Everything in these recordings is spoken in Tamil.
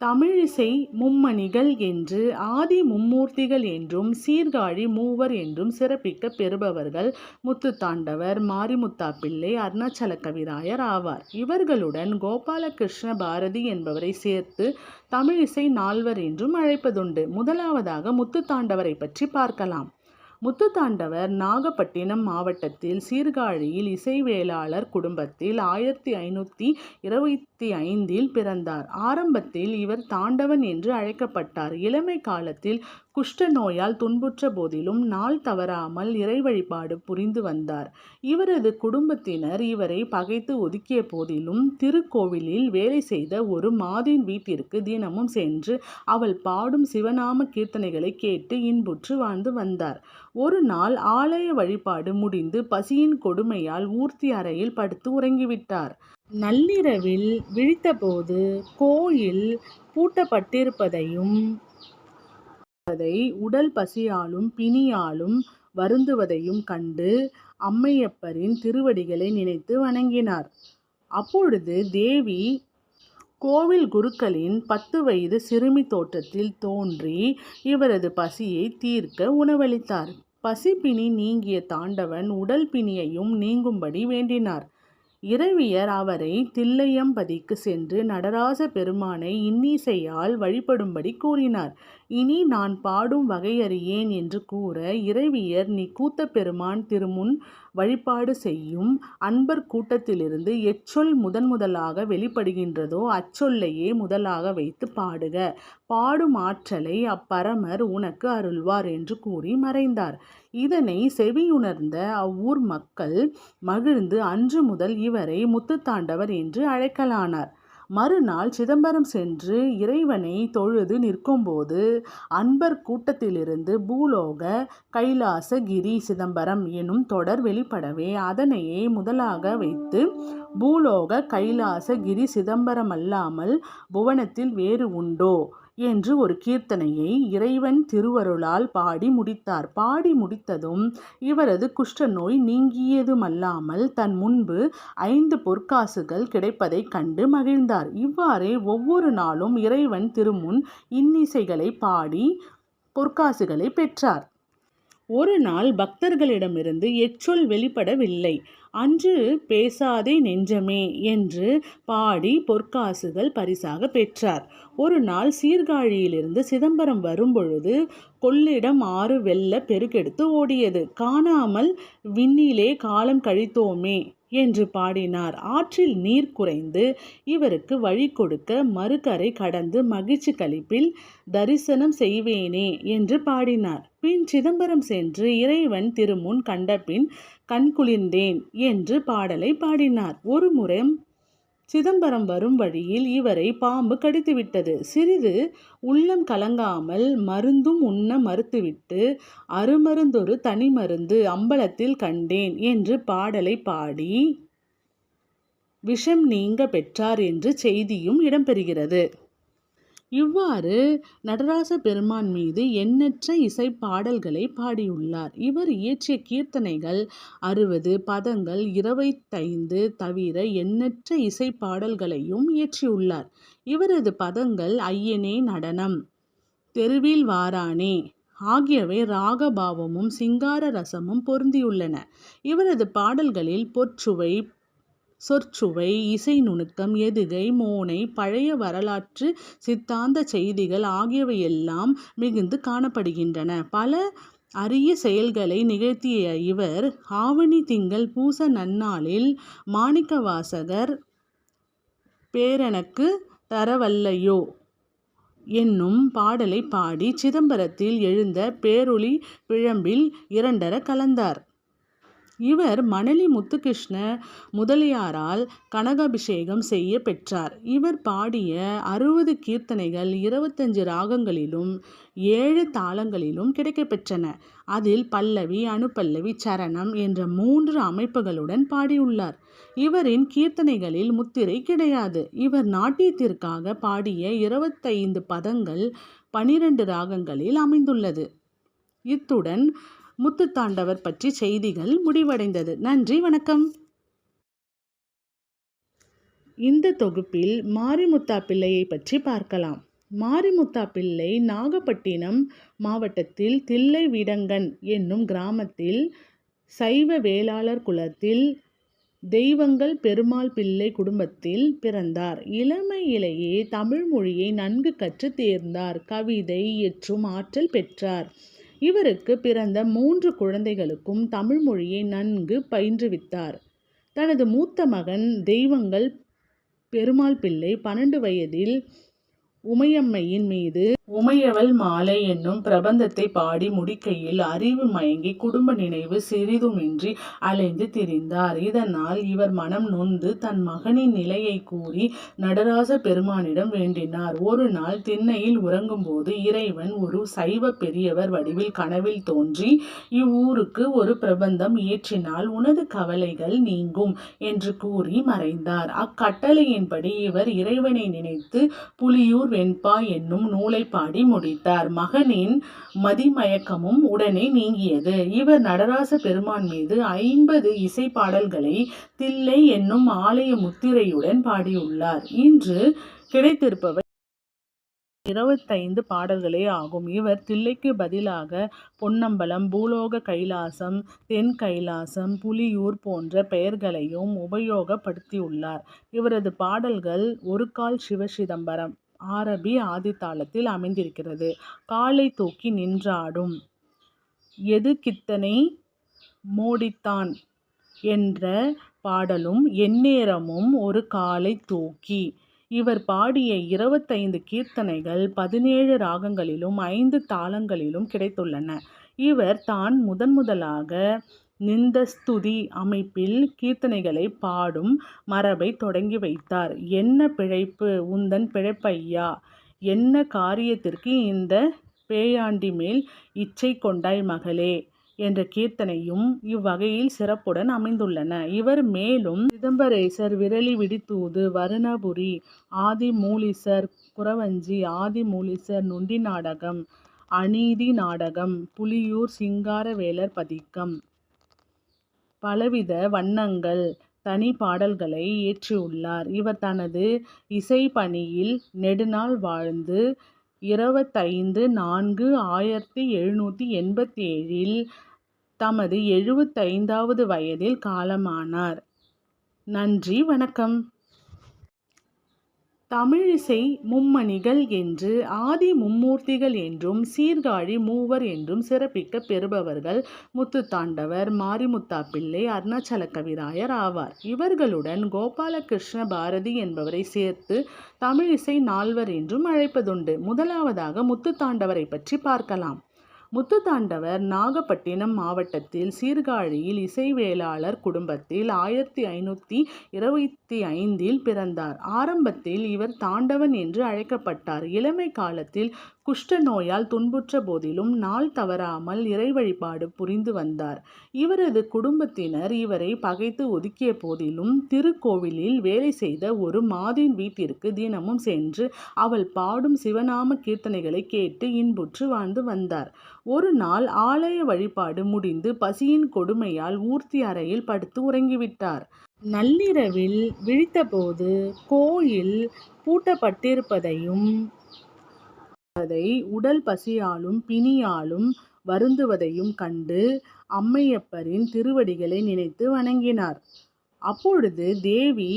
தமிழிசை மும்மணிகள் என்று ஆதி மும்மூர்த்திகள் என்றும் சீர்காழி மூவர் என்றும் சிறப்பிக்கப் பெறுபவர்கள் முத்துத்தாண்டவர் மாரிமுத்தாபிள்ளை அருணாச்சல கவிராயர் ஆவார். இவர்களுடன் கோபாலகிருஷ்ண பாரதி என்பவரை சேர்த்து தமிழிசை நால்வர் என்றும் அழைப்பதுண்டு. முதலாவதாக முத்துத்தாண்டவரை பற்றி பார்க்கலாம். முத்துத்தாண்டவர் நாகப்பட்டினம் மாவட்டத்தில் சீர்காழியில் இசைவேளாளர் குடும்பத்தில் ஆயிரத்தி ஐநூற்றி இருபத்தி ஐந்தில் பிறந்தார். ஆரம்பத்தில் இவர் தாண்டவன் என்று அழைக்கப்பட்டார். இளமை காலத்தில் குஷ்ட நோயால் துன்புற்ற போதிலும் நாள் தவறாமல் இறை வழிபாடு புரிந்து வந்தார். இவரது குடும்பத்தினர் இவரை பகைத்து ஒதுக்கிய போதிலும் திருக்கோவிலில் வேலை செய்த ஒரு மாதின் வீட்டிற்கு தினமும் சென்று அவள் பாடும் சிவநாம கீர்த்தனைகளை கேட்டு இன்புற்று வாழ்ந்து வந்தார். ஒரு நாள் ஆலய வழிபாடு முடிந்து பசியின் கொடுமையால் ஊர்த்தி அறையில் படுத்து உறங்கிவிட்டார். நள்ளிரவில் விழித்தபோது கோயில் பூட்டப்பட்டிருப்பதையும் அதை உடல் பசியாலும் பிணியாலும் வருந்துவதையும் கண்டு அம்மையப்பரின் திருவடிகளை நினைத்து வணங்கினார். அப்பொழுது தேவி கோவில் குருக்களின் பத்து வயது சிறுமி தோற்றத்தில் தோன்றி இவரது பசியை தீர்க்க உணவளித்தார். பசிப்பிணி நீங்கிய தாண்டவன் உடல் பிணியையும் நீங்கும்படி வேண்டினார். இரவியர் அவரை தில்லையம்பதிக்கு சென்று நடராச பெருமானை இன்னிசையால் வழிபடும்படி கூறினார். இனி நான் பாடும் வகையறியேன் என்று கூற இறைவியர் நீ கூத்த பெருமான் திருமுன் வழிபாடு செய்யும் அன்பர் கூட்டத்திலிருந்து எச்சொல் முதன் முதலாக வெளிப்படுகின்றதோ அச்சொல்லையே முதலாக வைத்து பாடுக. பாடும் ஆற்றலை அப்பரமர் உனக்கு அருள்வார் என்று கூறி மறைந்தார். இதனை செவியுணர்ந்த அவ்வூர் மக்கள் மகிழ்ந்து அன்று முதல் இவரை முத்துத்தாண்டவர் என்று அழைக்கலானார். மறுநாள் சிதம்பரம் சென்று இறைவனை தொழுது நிற்கும்போது அன்பர் கூட்டத்திலிருந்து பூலோக கைலாசகிரி சிதம்பரம் எனும் தொடர் வெளிப்படவே அதனையே முதலாக வைத்து பூலோக கைலாசகிரி சிதம்பரம் அல்லாமல் புவனத்தில் வேறு உண்டோ? என்று ஒரு கீர்த்தனையை இறைவன் திருவருளால் பாடி முடித்தார். பாடி முடித்ததும் இவரது குஷ்ட நோய் நீங்கியதுமல்லாமல் தன் முன்பு ஐந்து பொற்காசுகள் கிடைப்பதைக் கண்டு மகிழ்ந்தார். இவ்வாறே ஒவ்வொரு நாளும் இறைவன் திருமுன் இன்னிசைகளை பாடி பொற்காசுகளை பெற்றார். ஒரு நாள் பக்தர்களிடமிருந்து எச்சொல் வெளிப்படவில்லை. அன்று பேசாதே நெஞ்சமே என்று பாடி பொற்காசுகள் பரிசாக பெற்றார். ஒரு நாள் சீர்காழியிலிருந்து சிதம்பரம் வரும்பொழுது கொள்ளிடம் ஆறு வெள்ள பெருக்கெடுத்து ஓடியது. காணாமல் விண்ணிலே காலம் கழித்தோமே என்று பாடினார். ஆற்றில் நீர் குறைந்து இவருக்கு வழி கொடுக்க மறுகரை கடந்து மகிழ்ச்சி கழிப்பில் தரிசனம் செய்வேனே என்று பாடினார். பின் சிதம்பரம் சென்று இறைவன் திருமுன் கண்டபின் கண்குளிர்ந்தேன் என்று பாடலை பாடினார். ஒரு முறை சிதம்பரம் வரும் வழியில் இவரை பாம்பு கடித்துவிட்டது. சிறிது உள்ளம் கலங்காமல் மருந்தும் உண்ண மறுத்துவிட்டு அருமருந்தொரு தனி மருந்து அம்பலத்தில் கண்டேன் என்று பாடலை பாடி விஷம் நீங்க பெற்றார் என்று செய்தியும் இடம்பெறுகிறது. இவ்வாறு நடராச பெருமான் மீது எண்ணற்ற இசைப்பாடல்களை பாடியுள்ளார். இவர் இயற்றிய கீர்த்தனைகள் அறுபது பதங்கள் இருபத்தைந்து தவிர எண்ணற்ற இசைப்பாடல்களையும் இயற்றியுள்ளார். இவரது பதங்கள் ஐயனே நடனம் தெருவில் வாரானே ஆகியவை ராகபாவமும் சிங்கார ரசமும் பொருந்தியுள்ளன. இவரது பாடல்களில் பொற்சுவை சொற்சுவை இசை நுணுக்கம் எதுகை மோனை பழைய வரலாற்று சித்தாந்த செய்திகள் ஆகியவையெல்லாம் மிகுந்து காணப்படுகின்றன. பல அரிய செயல்களை நிகழ்த்திய இவர் ஆவணி திங்கள் பூச நன்னாளில் மாணிக்கவாசகர் பேரனுக்கு தரவல்லையோ என்னும் பாடலை பாடி சிதம்பரத்தில் எழுந்த பேரொளி பிழம்பில் இரண்டர கலந்தார். இவர் மணலி முத்துகிருஷ்ண முதலியாரால் கனகாபிஷேகம் செய்ய பெற்றார். இவர் பாடிய அறுபது கீர்த்தனைகள் இருபத்தஞ்சு ராகங்களிலும் ஏழு தாளங்களிலும் கிடைக்கப்பெற்றன. அதில் பல்லவி அனுபல்லவி சரணம் என்ற மூன்று அமைப்புகளுடன் பாடியுள்ளார். இவரின் கீர்த்தனைகளில் முத்திரை கிடையாது. இவர் நாட்டியத்திற்காக பாடிய இருபத்தைந்து பதங்கள் பனிரெண்டு ராகங்களில் அமைந்துள்ளது. இத்துடன் முத்துத்தாண்டவர் பற்றி செய்திகள் முடிவடைந்தது நன்றி வணக்கம் இந்த தொகுப்பில் மாரிமுத்தா பிள்ளையை பற்றி பார்க்கலாம் மாரிமுத்தா பிள்ளை நாகப்பட்டினம் மாவட்டத்தில் தில்லை விடங்கன் என்னும் கிராமத்தில் சைவ வேளாளர் குலத்தில் தெய்வங்கள் பெருமாள் பிள்ளை குடும்பத்தில் பிறந்தார். இளமையிலேயே தமிழ் மொழியை நன்கு கற்றுத் தேர்ந்தார். கவிதை இயற்றும் ஆற்றல் பெற்றார். இவருக்கு பிறந்த மூன்று குழந்தைகளுக்கும் தமிழ் மொழியை நன்கு பயின்றுவித்தார். தனது மூத்த மகன் தெய்வங்கள் பெருமாள் பிள்ளை பன்னெண்டு வயதில் உமையம்மையின் மீது உமையவள் மாலை என்னும் பிரபந்தத்தை பாடி முடிக்கையில் அறிவு மயங்கி குடும்ப நினைவு சிறிதுமின்றி அலைந்து திரிந்தார். இதனால் இவர் மனம் நொந்து தன் மகனின் நிலையை கூறி நடராச பெருமானிடம் வேண்டினார். ஒரு நாள் திண்ணையில் உறங்கும்போது இறைவன் ஒரு சைவ பெரியவர் வடிவில் கனவில் தோன்றி இவ்வூருக்கு ஒரு பிரபந்தம் இயற்றினால் உனது கவலைகள் நீங்கும் என்று கூறி மறைந்தார். அக்கட்டளையின்படி இவர் இறைவனை நினைத்து புலியூர் வெண்பா என்னும் நூலை பாடி முடித்தார். மகனின் மதிமயக்கமும் உடனே நீங்கியது. இவர் நடராச பெருமான் மீது ஐம்பது இசை பாடல்களை தில்லை என்னும் ஆலய முத்திரையுடன் பாடியுள்ளார். இன்று கிடைத்திருப்பவர் இருபத்தைந்து பாடல்களே ஆகும். இவர் தில்லைக்கு பதிலாக பொன்னம்பலம், பூலோக கைலாசம், தென் கைலாசம், புலியூர் போன்ற பெயர்களையும் உபயோகப்படுத்தியுள்ளார். இவரது பாடல்கள் ஒரு கால் சிவ சிவசிதம்பரம் ஆரபி ஆதித்தாளத்தில் அமைந்திருக்கிறது. காலை தூக்கி நின்றாடும் எது கித்தனை மோடித்தான் என்ற பாடலும் எந்நேரமும் ஒரு காலை தூக்கி. இவர் பாடிய இருபத்தைந்து கீர்த்தனைகள் பதினேழு ராகங்களிலும் ஐந்து தாளங்களிலும் கிடைத்துள்ளன. இவர் தான் முதன் முதலாக நிந்தஸ்துதி அமைப்பில் கீர்த்தனைகளைப் பாடும் மரபைத் தொடங்கி வைத்தார். என்ன பிழைப்பு உந்தன் பிழைப்பையா என்ன காரியத்திற்கு இந்த பேயாண்டி மேல் இச்சை கொண்டாய் மகளே என்ற கீர்த்தனையும் இவ்வகையில் சிறப்புடன் அமைந்துள்ளன. இவர் மேலும் சிதம்பரேசர் விரலி விடித்தூது வருணபுரி ஆதிமூலீசர் குறவஞ்சி ஆதிமூலீசர் நொண்டி நாடகம் அநீதி நாடகம் புலியூர் சிங்காரவேலர் பதிக்கம் பலவித வண்ணங்கள் தனி பாடல்களை இயற்றியுள்ளார். இவர் தனது இசைப்பணியில் நெடுநாள் வாழ்ந்து இருபத்தைந்து நான்கு ஆயிரத்தி எழுநூற்றி எண்பத்தி எண்பத்தேழில் தமது எழுபத்தைந்தாவது வயதில் காலமானார். நன்றி வணக்கம். தமிழிசை மும்மணிகள் என்று ஆதி மும்மூர்த்திகள் என்றும் சீர்காழி மூவர் என்றும் சிறப்பிக்க பெறுபவர்கள் முத்துத்தாண்டவர் மாரிமுத்தா பிள்ளை அருணாச்சல கவிராயர் ஆவார். இவர்களுடன் கோபாலகிருஷ்ண பாரதி என்பவரை சேர்த்து தமிழிசை நால்வர் என்றும் அழைப்பதுண்டு. முதலாவதாக முத்துத்தாண்டவரைப் பற்றி பார்க்கலாம். முத்துத்தாண்டவர் நாகப்பட்டினம் மாவட்டத்தில் சீர்காழியில் இசைவேளாளர் குடும்பத்தில் ஆயிரத்தி ஐநூற்றி இருபத்தி ஐந்தில் பிறந்தார். ஆரம்பத்தில் இவர் தாண்டவன் என்று அழைக்கப்பட்டார். இளமை காலத்தில் குஷ்ட நோயால் துன்புற்ற போதிலும் நாள் தவறாமல் இறை வழிபாடு புரிந்து வந்தார். இவரது குடும்பத்தினர் இவரை பகைத்து ஒதுக்கிய போதிலும் திருக்கோவிலில் வேலை செய்த ஒரு மாதின் வீட்டிற்கு தினமும் சென்று அவள் பாடும் சிவநாம கீர்த்தனைகளைக் கேட்டு இன்புற்று வாழ்ந்து வந்தார். ஒரு நாள் ஆலய வழிபாடு முடிந்து பசியின் கொடுமையால் ஊர்த்தி அறையில் படுத்து உறங்கிவிட்டார். நள்ளிரவில் விழித்தபோது கோயில் பூட்டப்பட்டிருப்பதையும் அதை உடல் பசியாலும் பிணியாலும் வருந்துவதையும் கண்டு அம்மையப்பரின் திருவடிகளை நினைத்து வணங்கினார். அப்பொழுது தேவி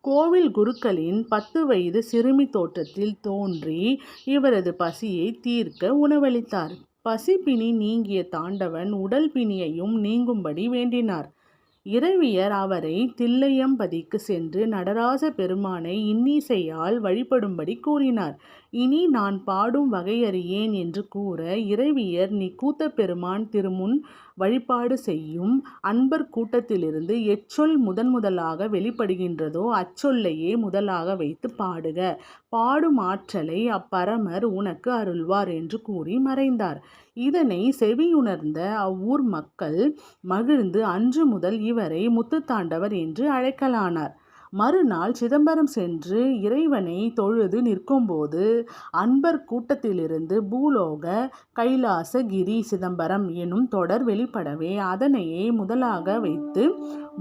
கோவில் குருக்களின் பத்து வயது சிறுமி தோற்றத்தில் தோன்றி இவரது பசியை தீர்க்க உணவளித்தார். பசி பிணி நீங்கிய தாண்டவன் உடல் பிணியையும் நீங்கும்படி வேண்டினார். இரவியர் அவரை தில்லையம்பதிக்கு சென்று நடராச பெருமானை இன்னிசையால் வழிபடும்படி கூறினார். இனி நான் பாடும் வகையறியேன் என்று கூற இறைவியர் நீ கூத்தப்பெருமான் திருமுன் வழிபாடு செய்யும் அன்பர் கூட்டத்திலிருந்து எச்சொல் முதன் முதலாக வெளிப்படுகின்றதோ அச்சொல்லையே முதலாக வைத்துப் பாடுக. பாடும் ஆற்றலை அப்பரமர் உனக்கு அருள்வார் என்று கூறி மறைந்தார். இதனை செவியுணர்ந்த அவ்வூர் மக்கள் மகிழ்ந்து அன்று முதல் இவரை முத்துத்தாண்டவர் என்று அழைக்கலானர். மறுநாள் சிதம்பரம் சென்று இறைவனை தொழுது நிற்கும்போது அன்பர் கூட்டத்திலிருந்து பூலோக கைலாசகிரி சிதம்பரம் எனும் தொடர் வெளிப்படவே அதனையே முதலாக வைத்து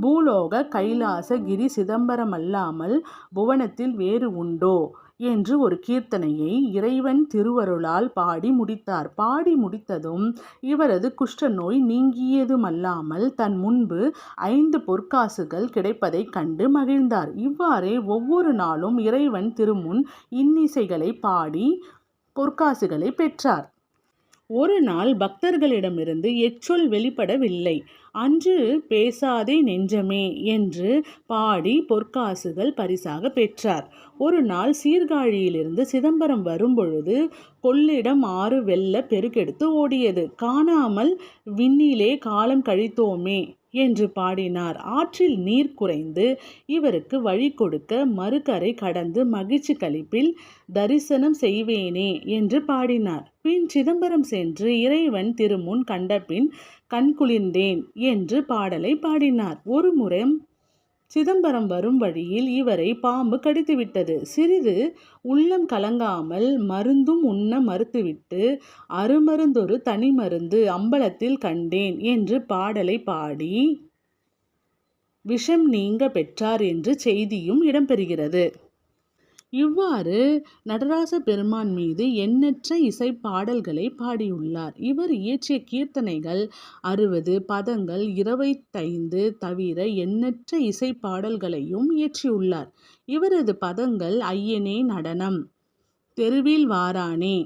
பூலோக கைலாசகிரி சிதம்பரம் அல்லாமல் புவனத்தில் வேறு உண்டோ? என்று ஒரு கீர்த்தனையை இறைவன் திருவருளால் பாடி முடித்தார். பாடி முடித்ததும் இவரது குஷ்ட நோய் நீங்கியதுமல்லாமல் தன் முன்பு ஐந்து பொற்காசுகள் கிடைப்பதைக் கண்டு மகிழ்ந்தார். இவ்வாறே ஒவ்வொரு நாளும் இறைவன் திருமுன் இன்னிசைகளை பாடி பொற்காசுகளை பெற்றார். ஒரு நாள் பக்தர்களிடமிருந்து எச்சொல் வெளிப்படவில்லை. அன்று பேசாதே நெஞ்சமே என்று பாடி பொற்காசுகள் பரிசாக பெற்றார். ஒரு நாள் சீர்காழியிலிருந்து சிதம்பரம் வரும்பொழுது கொள்ளிடம் ஆறு வெள்ள பெருக்கெடுத்து ஓடியது. காணாமல் விண்ணிலே காலம் கழித்தோமே என்று பாடினார். ஆற்றில் நீர் குறைந்து இவருக்கு வழி கொடுக்க மறுகரை கடந்து மகிழ்ச்சி களிப்பில் தரிசனம் செய்வேனே என்று பாடினார். பின் சிதம்பரம் சென்று இறைவன் திருமுன் கண்டபின் கண்குளிர்ந்தேன் என்று பாடலை பாடினார். ஒரு முறை சிதம்பரம் வரும் வழியில் இவரை பாம்பு கடித்துவிட்டது. சிறிது உள்ளம் கலங்காமல் மருந்தும் உண்ண மறுத்துவிட்டு அருமருந்தொரு தனி மருந்து அம்பலத்தில் கண்டேன் என்று பாடலை பாடி விஷம் நீங்க பெற்றார் என்று செய்தியும் இடம்பெறுகிறது. இவ்வாறு நடராச பெருமான் மீது எண்ணற்ற இசைப்பாடல்களை பாடியுள்ளார். இவர் இயற்றிய கீர்த்தனைகள் அறுபது பதங்கள் இருபத்தைந்து தவிர எண்ணற்ற இசைப்பாடல்களையும் இயற்றியுள்ளார். இவரது பதங்கள் ஐயனே நடனம் தெருவில் வாரானே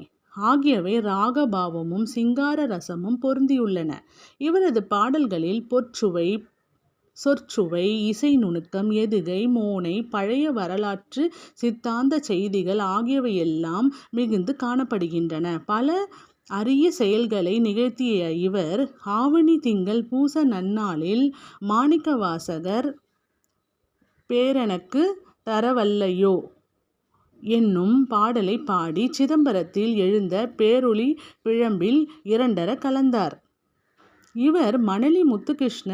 ஆகியவை ராகபாவமும் சிங்கார ரசமும் பொருந்தியுள்ளன. இவரது பாடல்களில் பொற்சுவை சொற்சுவை இசை நுணுக்கம் எதுகை மோனை பழைய வரலாற்று சித்தாந்த செய்திகள் ஆகியவையெல்லாம் மிகுந்து காணப்படுகின்றன. பல அரிய செயல்களை நிகழ்த்திய இவர் ஆவணி திங்கள் பூச நன்னாளில் மாணிக்கவாசகர் பேரனுக்கு தரவல்லையோ என்னும் பாடலை பாடி சிதம்பரத்தில் எழுந்த பேரொளி பிழம்பில் இரண்டர கலந்தார். இவர் மணலி முத்துகிருஷ்ண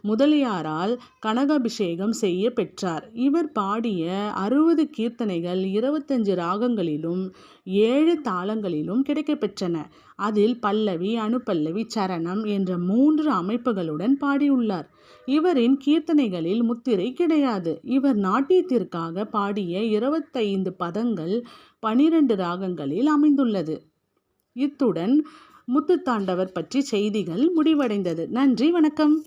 முதலியாரால் கனகாபிஷேகம் செய்ய பெற்றார். இவர் பாடிய அறுபது கீர்த்தனைகள் இருபத்தஞ்சு ராகங்களிலும் ஏழு தாளங்களிலும் கிடைக்கப்பெற்றன. அதில் பல்லவி அனுபல்லவி சரணம் என்ற மூன்று அமைப்புகளுடன் பாடியுள்ளார். இவரின் கீர்த்தனைகளில் முத்திரை கிடையாது. இவர் நாட்டியத்திற்காக பாடிய இருபத்தைந்து பதங்கள் பனிரெண்டு ராகங்களில் அமைந்துள்ளது. இத்துடன் முத்துத்தாண்டவர் பற்றி செய்திகள் முடிவடைந்தது. நன்றி வணக்கம்.